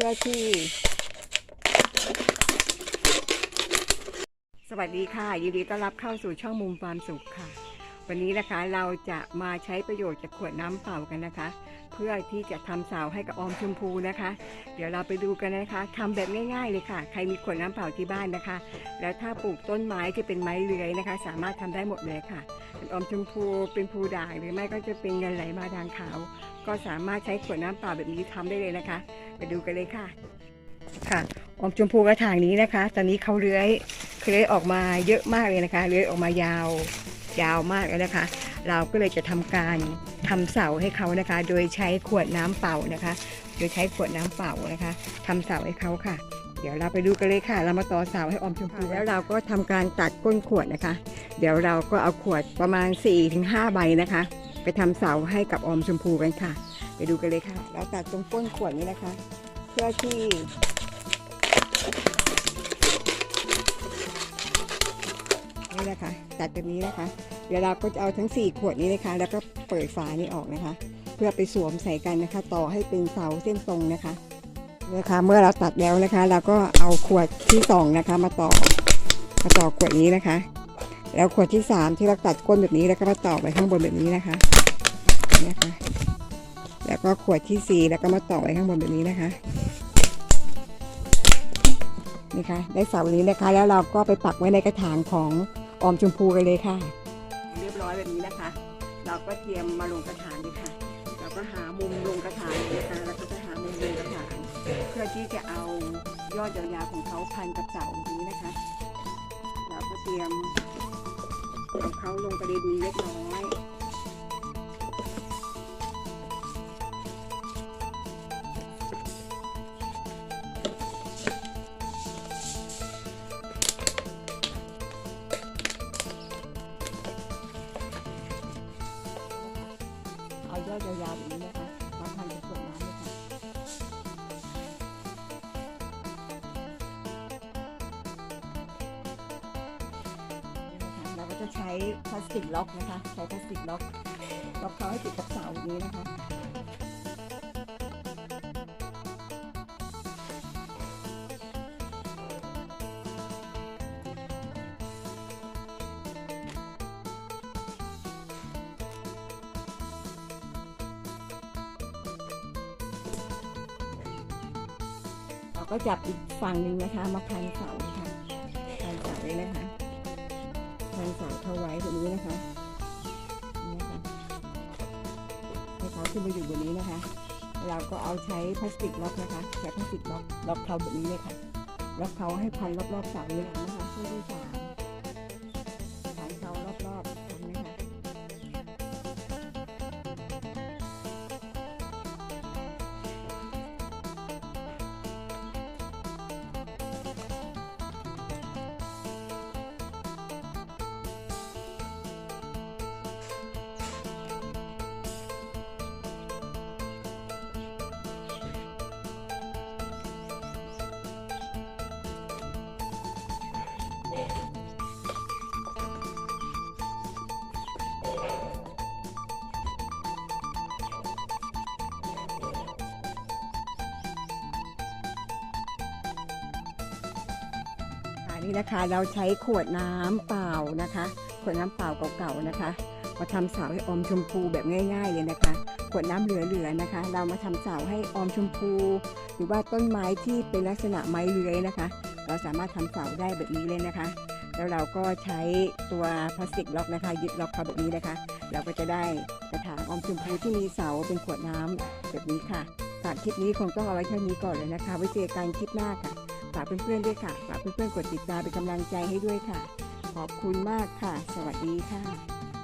พื่อที่ สวัสดีค่ะ ยินดีต้อนรับเข้าสู่ช่องมุมความสุขค่ะ วันนี้นะคะเราจะมาใช้ประโยชน์จากขวดน้ำเปล่ากันนะคะ เพื่อที่จะทำเสาให้กับออมชมพูนะคะ เดี๋ยวเราไปดูกันนะคะทำแบบง่าย ๆเลยค่ะ ใครมีขวดน้ำเปล่าที่บ้านนะคะ แล้วถ้าปลูกต้นไม้ที่เป็นไม้เลื้อยนะคะ สามารถทำได้หมดเลยค่ะเป็นออมชมพูเป็นภูด่างหรือไม่ก็จะเป็นเงินไหลมาด่างขาว ก็สามารถใช้ขวดน้ำเปล่าแบบนี้ทำได้เลยนะคะ ไปดูกันเลยค่ะค่ะอมชมพูกระถางนี้นะคะ ตอนนี้เขาเลื้อยเลื้อยออกมาเยอะมากเลยนะคะ เลื้อยออกมายาว ยาวมากเลยนะคะ เราก็เลยจะทำการทำเสาให้เขานะคะ โดยใช้ขวดน้ำเปล่านะคะ โดยใช้ขวดน้ำเปล่านะคะทำเสาให้เขาค่ะ เดี๋ยวเราไปดูกันเลยค่ะ เรามาต่อเสาให้ออมชมพูแล้วเราก็ทำการตัดก้นขวดนะคะ เดี๋ยวเราก็เอาขวดประมาณ 4-5 ใบนะคะ ไปทำเสาให้กับออมชมพูกันค่ะ ไปดูกันเลยค่ะ เราตัดตรงก้นขวดนี้นะคะ เพื่อที่ นี่นะคะ ตัดแบบนี้นะคะ เดี๋ยวเราก็จะเอาทั้ง 4 ขวดนี้นะคะ แล้วก็เปิดฝานี้ออกนะคะ เพื่อไปสวมใส่กันนะคะ ต่อให้เป็นเสาเส้นตรงนะคะนะคะ เมื่อเราตัดแล้วนะคะ เราก็เอาขวดที่สองนะคะ มาต่อ มาต่อขวดนี้นะคะ แล้วขวดที่สามที่เราตัดก้นแบบนี้แล้วก็มาต่อไปข้างบนแบบนี้นะคะนี่นะคะ แล้วก็ขวดที่สี่แล้วก็มาต่อไปข้างบนแบบนี้นะคะนี่ค่ะได้เสานี้นะคะแล้วเราก็ไปปักไว้ในกระถางของ ออมชมพูกันเลยค่ะ เรียบร้อยแบบนี้นะคะ เราก็เตรียมมาลงกระถางเลยค่ะ เราก็หามุมลงกระถางนะคะแล้วก็จะหามุมลงกระถางเพื่อที่จะเอายอดยาวๆของเขาพันกับเสาตรงนี้นะคะ เราก็เตรียมเอาเขาลงไปดีๆเล็กน้อยาวๆแบบนี้นะคะมาพันกับขวดน้ำเลยค่ะเราก็จะใช้พลาสติกล็อกนะคะ ใช้พลาสติกล็อกล็อกเขาให้ติดกับเสาอย่างนี้นะคะ ก็จับอีกฝั่งหนึ่งนะคะ มาพันเสาค่ะพันเสาเลยนะคะพันเสาเข้าไว้ตรงนี้นะคะนี่นะคะให้เขาขึ้นมาอยู่บนนี้นะคะ เราก็เอาใช้พลาสติกล็อกนะคะใช้พลาสติกล็อกล็อกเขาแบบนี้เลยค่ะล็อกเขาให้พันรอบๆเสาเลยนะคะเพื่อที่สา นี่นะคะ เราใช้ขวดน้ำเปล่านะคะ ขวดน้ำเปล่าเก่าๆนะคะ มาทำเสาให้ออมชมพูแบบง่าย ๆ เลยนะคะ ขวดน้ำเหลือๆนะคะ เรามาทำเสาให้ออมชมพู หรือว่าต้นไม้ที่เป็นลักษณะไม้เลื้อยนะคะ เราสามารถทำเสาได้แบบนี้เลยนะคะ แล้วเราก็ใช้ตัวพลาสติกล็อกนะคะยึดล็อกเขาแบบนี้นะคะ เราก็จะได้กระถางออมชมพูที่มีเสาเป็นขวดน้ำแบบนี้ค่ะฝากคลิปนี้คงต้องเอาไว้แค่นี้ก่อนเลยนะคะ ไว้เจอกันคลิปหน้าค่ะ ฝากเพื่อนๆด้วยค่ะ ฝากเพื่อนๆกดติดตามเป็นกำลังใจให้ด้วยค่ะ ขอบคุณมากค่ะ สวัสดีค่ะ